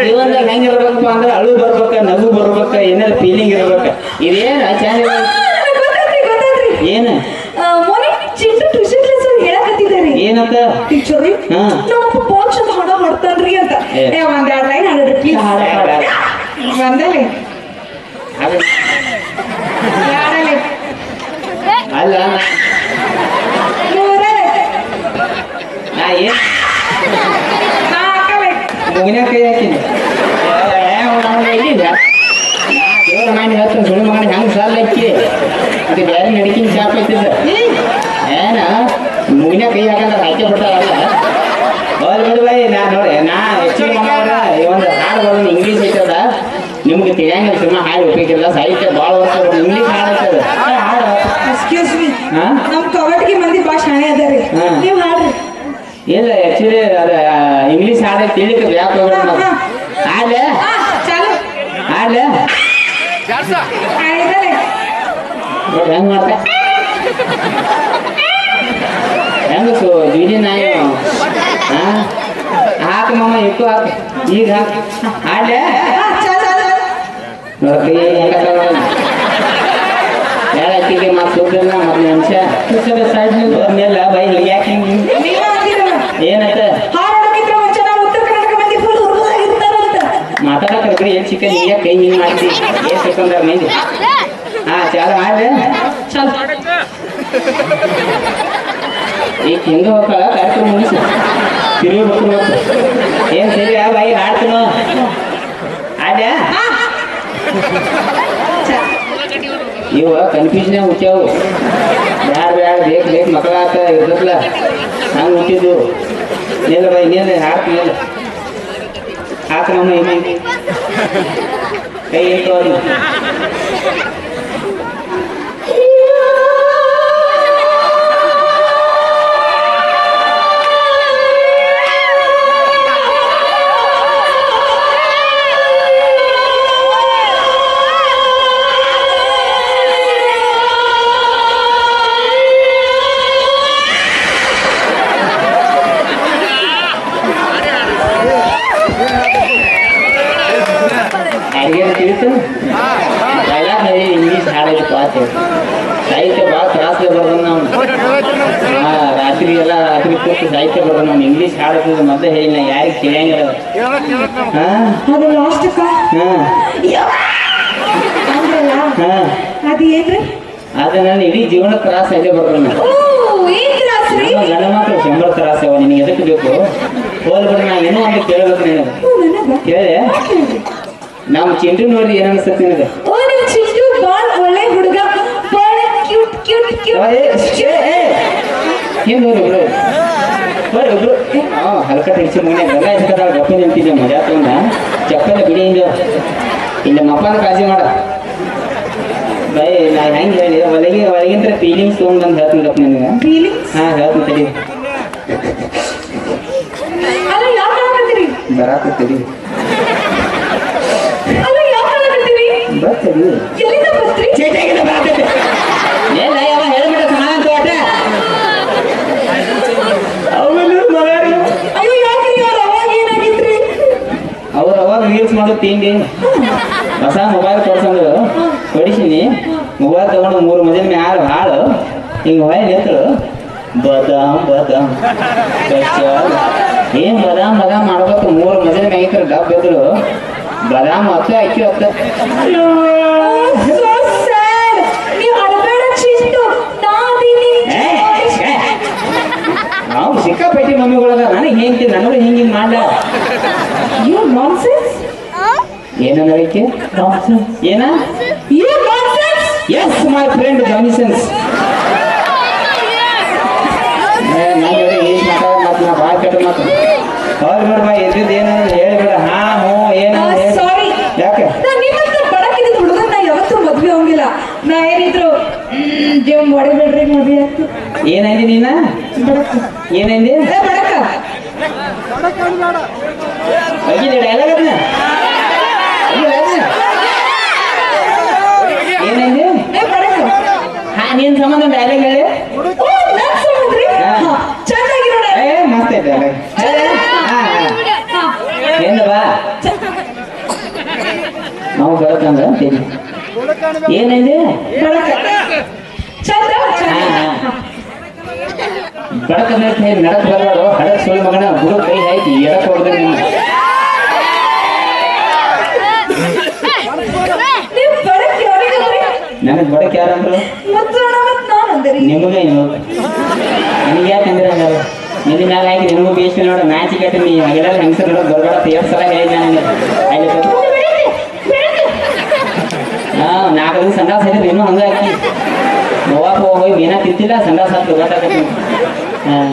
ಜೀವನದಾಗ ಹೆಂಗ್ ಇರ್ಬೇಕಪ್ಪ ಅಂದ್ರೆ ಅಳು ಬರ್ಬೇಕ ನಗು ಬರ್ಬೇಕ ಏನಾರ ಫೀಲಿಂಗ್ ಇರ್ಬೇಕ. ಇದೇನ ಚಾನೆಲ್ ಏನ? ಏನಂತ? ಟೀಚರ್. ನಮ್ಮಪ್ಪ ಚಂದ ಹಾಡ ಹಾಡ್ತಾನ್ರಿ ಅಂತ. ಏ. ಒಂದ್ ಎರಡ್ ಲೈನ್ ಪ್ಲೀಸ್ ಅಲ್ಲ ಮೂರಲ್ಲಿ ನಾ ಏನ್ ನಾಲ್ಕಲ್ಲಿ ಮುಗಿನ ಕೈ ಹಾಕಿನಿ ದೇವ್ರ ಮಾಡಿ ಹತ್ತು ಸುಳ್ಳು ಮಾಡಿ ಹೆಂಗ್ ಸಾಲ ಹಾಕಿ ಅದು ಬೇರೆ ನಡಿಕಿನ ಚಾಪ್ ಐತಿದ್ದ ಏನ ಮುಗಿನ ಕೈ ಹಾಕಂದ್ರೆ ಹಾಕಿ ಬಿಟ್ಟಾರಲ್ಲ ಹೋದ್ ಬಿಡು ಬೈ ನಾ ನೋಡಿ ನಾ ಹೆಚ್ಚಿಗೆ ಈ ಒಂದು ಹಾಡು ಬರೋದು ಇಂಗ್ಲೀಷ್ ಐತದ ನಿಮ್ಗೆ ತಿಳಿಯಂಗಿಲ್ಲ ಸುಮ್ಮನೆ ಹಾಡು ಉಪಯೋಗಿಲ್ಲ ಸಾಹಿತ್ಯ ಭಾಳ ವರ್ಷ ಇಂಗ್ಲೀಷ್ ಹಾಡು ಐತದ ಎಕ್ಸ್ಕ್ಯೂಸ್ ಮೀ ನಮ್ಮ ನಮ್ ಕವಟ್ಗಿ ಮಂದಿ ಭಾಳ ಶಾಣೆ ಅದ ರೀ ನೀವು ಹಾಡ್ರಿ. ಇಲ್ಲ ಇಂಗ್ಲೀಷ್ ಹಾಡ ತಿಳಿಕ ಬ್ಯಾಕ್ ಹೋಗ್ಬಿಡ? ಹಾಡ್ಲೆ ಹಾ. ಚಾಲು. ಹಾಡ್ಲೆ ಐದಲ್ಲಿ ನೋಡಿ ಹೆಂಗ್ ಮಾಡ್ತೆ? ಹೆಂಗ ಸು ಬೀದಿ ನಾಯಿ? ಹಾ? ಹಾಕ ಮಮ್ಮ ಇಟ್ಟು ಹಾಕ. ಈಗ ಹಾಕ. ಹಾಡ್ಲೆ ಹಾ ಚಾಲು ಚಾಲು ನೋಡಿ ಕೈ ಹೆಂಗಲ್ಲ ಯಾರ ಅಕ್ಕಿಗೆ ಮತ್ತೆ ಸುದ್ದಿಲ್ಲ ಮತ್ತೆ ನಿಮಿಷ ಸೈಡ್ ಬೈ ಯಾಕೆ ಹಿಂಗೆ ನೀವ ಚಿಕ್ಕ ನೀಯ ಕೈ ಹಿಂಗೆ ಮಾಡ್ತಿ ಏನು ಸಿಕ್ಕಂದ್ರ ಮಂದಿ ಹಾ ಚಾಲ ಹಾಡ್ಲೆ ಚಾಲು ಈಗ ಹೆಂಗ ಹೋಗ್ತಾಳ ಕಾರ್ಯಕ್ರಮ ಮುಗಿಸಿ ತಿರುಗಿ ಮತ್ತು ಏನು ಸರಿ ಆ ಬಾಯಿ ಹಾಡ್ತೀನೋ ಆಡ್ಯಾ ಇವ ಕನ್ಫ್ಯೂಷನ್ ಹುಟ್ಟ್ಯಾವು ಬ್ಯಾಡ ಬೇಡ ಬೇಕು ಬೇಕು ಮಕ್ಕಳ ಆತ ಇರ್ತಲ್ಲ ಹಂಗೆ ಹುಟ್ಟಿದ್ದು ನೀಲ್ಲ ಬಾಯಿ ನೀಲ್ಲ ಹಾಡ್ತೀನಿಲ್ಲ ಹಾಕ ನಮ್ಮ ಹಿಂಗೆ ಕೈ ಇಟ್ಟು ಅವ್ರಿಗೆ ಯಾರಿಗೇನು ತಿಳಿತು ಡೈಲಾಗ್ ಹೇಳಿ ಇಂಗ್ಲೀಷ್ ಹಾಡೋದು ಪಾತೆ ಸಾಹಿತ್ಯ ಭಾಳ ತ್ರಾಸ ಬರೋದು ನಾವು. ಹಾ ರಾತ್ರಿ ಎಲ್ಲ ರಾತ್ರಿ ಕೂತು ಸಾಹಿತ್ಯ ಬರೋದು ನಾವು ಇಂಗ್ಲೀಷ್ ಹಾಡೋದು ಮೊದಲೇ ಹೇಳಿಲ್ಲ ಯಾರಿಗೆ ಕೇಳಂಗಿಲ್ಲ ಹಾ ಅದು ಲಾಸ್ಟಕ್ಕ? ಹಾ. ಅದು ಏನ್ರಿ? ಅದು ನನ್ನ ಇಡೀ ಜೀವನ ತ್ರಾಸ ಇದೆ ಬರೋದು ನಮ್ಮ ಗಂಡ ಮಾತ್ರ ಶಂಬರ ತ್ರಾಸ ನಿನಗೆ ಎದಕ್ಕೆ ಬೇಕು? ಹೋಲ್ ಬಿಡ್ರಿ ನಾ ಏನೋ ಒಂದು ಕೇಳ್ಬೇಕು ನೀನು. ಕೇಳಿ. ನಮ್ಮ ಚಿಂಟು ನೋಡಿ ಏನು ಅನ್ಸತ್ತೆ ನಿನಗೆ? ಓ ನಿಮ್ ಚಿಂಟು ಬಾಳ್ ಒಳ್ಳೆ ಹುಡುಗ. ಬಾಳ ಕ್ಯೂಟ್ ಕ್ಯೂಟ್ ಕ್ಯೂಟ್ ಹಿಂದೆ ಹೋಗಿ ಒಬ್ರು? ಬರ್ರಿ ಒಬ್ರು. ಹಾಂ ಹಲ್ಕ ತೆಗಿಸಿ ಮನೆ ಬೆಲ್ಲ ಇಸ್ಕದಾಗ ಗಪ್ಪ ನಿಂತಿದ್ದೆ ಮಜಾ ತಗೊಂಡ? ಚಪ್ಪಲ ಬಿಡಿಯಿಂದ ಇಲ್ಲ ಮಪ್ಪನ ಕಾಳಜಿ ಮಾಡ. ಬೈ ನಾ ಹೆಂಗೆ ಹೇಳಿ? ಒಳಗೆ ಒಳಗಿಂದ ಫೀಲಿಂಗ್ಸ್ ತೊಗೊಂಡು ಹೇಳ್ತೀನಿ ಗಪ್ಪ ನಿನಗೆ? ಫೀಲಿಂಗ್ಸ್ ಹಾಂ ಹೇಳ್ತೀನಿ ತಡಿ. ಬರಾಕತ್ತೀರಿ ಅಲ್ಲ ಯಾವ ಯಾವ ಹೇಳ್ಬಿಟ್ಟ ಸಮಾನ ತೋಟ ಅವನು ಅವ್ರ ಅವಾಗ ರೀಲ್ಸ್ ಮಾಡೋ ತಿಂಡಿ. ಹೊಸ ಮೊಬೈಲ್ ಕೊಡ್ಸಂದ್ರು ಕೊಡಿಸಿನಿ. ಮೊಬೈಲ್ ತಗೊಂಡು ಮೂರು ಮದಿನ ಮ್ಯಾಲ ಹಾಳು. ಹಿಂಗೆ ಮೊಬೈಲ್ ನಿಂತಳು ಬದಾಮ್ ಬದಾಮ್. ಏನ್ ಬದಾಮ್ ಬದಾಮ್ ಮಾಡ್ಬೇಕು? ಮೂರು ಮದಿನ ಮ್ಯಾಗಿತ್ರ ಡಬ್ ಎದ್ರು. ಬದಾಮ್ ಹತ್ತು ಅಕ್ಕಿ sad. ನೀವು ಸಿಕ್ಕಾಪಟ್ಟಿ ಮಮ್ಮಿಗಳದ ನನಗೆ ಹೆಂಗೆ ನನಗೂ ಹಿಂಗೆ ಹಿಂಗೆ ಮಾಡ್ಲ ಯು ನಾನ್ಸೆನ್ಸ್ ಏನನ್ನಕ್ಕೆ ಏನ ಎಸ್ ಮೈ ಫ್ರೆಂಡ್ ಜಾನಿಸನ್ಸ್ ನಾನು ಇಂಗ್ಲೀಷ್ ಮಾತಾಡೋ ಮಾತು ನಾ ಭಾಳ ಕೆಟ್ಟ ಮಾತು ಅವ್ರು ಬಿಡ್ಬಾ ಇದ್ದಿದ್ದು ಏನು ಹೇಳಿಬಿಡ ಏನಂದಿ ನೀನ? ಏನಂದಿ ಏನಂದಿ ಹಾ ನಿನ್ ಸಂಬಂಧ ಡೈಲಾಗ್ ಹೇಳಿ? ಮಸ್ತ್ ಐತೆ ಏನಿದೆ ಚಂದ ಹಾ ಹಾ ಬಡಕಂದ್ರೆ ನಡಕ್ ಬರಬಾರ್ದು ಹಡಕ್ ಸುಳ್ಳು ಮಗನ ಹುಡುಗ ಕೈ ಹಾಕಿ ಎಡಕ್ ಹೊಡೆದ್ರೆ ನಿಮ್ಮ ನನಗೆ ಬಡಕ್ ಯಾರಂದ್ರು ನಿಮಗೆ ನನಗೆ ಯಾಕಂದ್ರೆ ನಿನ್ನ ಮ್ಯಾಲ ಹಾಕಿ ನಿನಗೂ ಬೇಸ್ ನೋಡ ಮ್ಯಾಚ್ ಕಟ್ಟಿ ನೀ ಹಾಗೆಲ್ಲ ಹೆಂಗಸರು ನೋಡೋದು ದೊಡ್ಡ ಎರಡು ಸಲ ಹೇಳಿದ್ದೆ ನನಗೆ ಹಾ ನಾಲ್ಕು ದಿವಸ ಸಂಡಾಸ ಹೇಳಿದ್ರೆ ಇನ್ನೂ ಹಂಗೆ ಹೋಗಿ ಮೀನಾ ತಿಂತಿಲ್ಲ, ಸಂಡಾಸ ಹಾಕಿ ಗೊತ್ತಾಗತ್ತೆ ಹಾಂ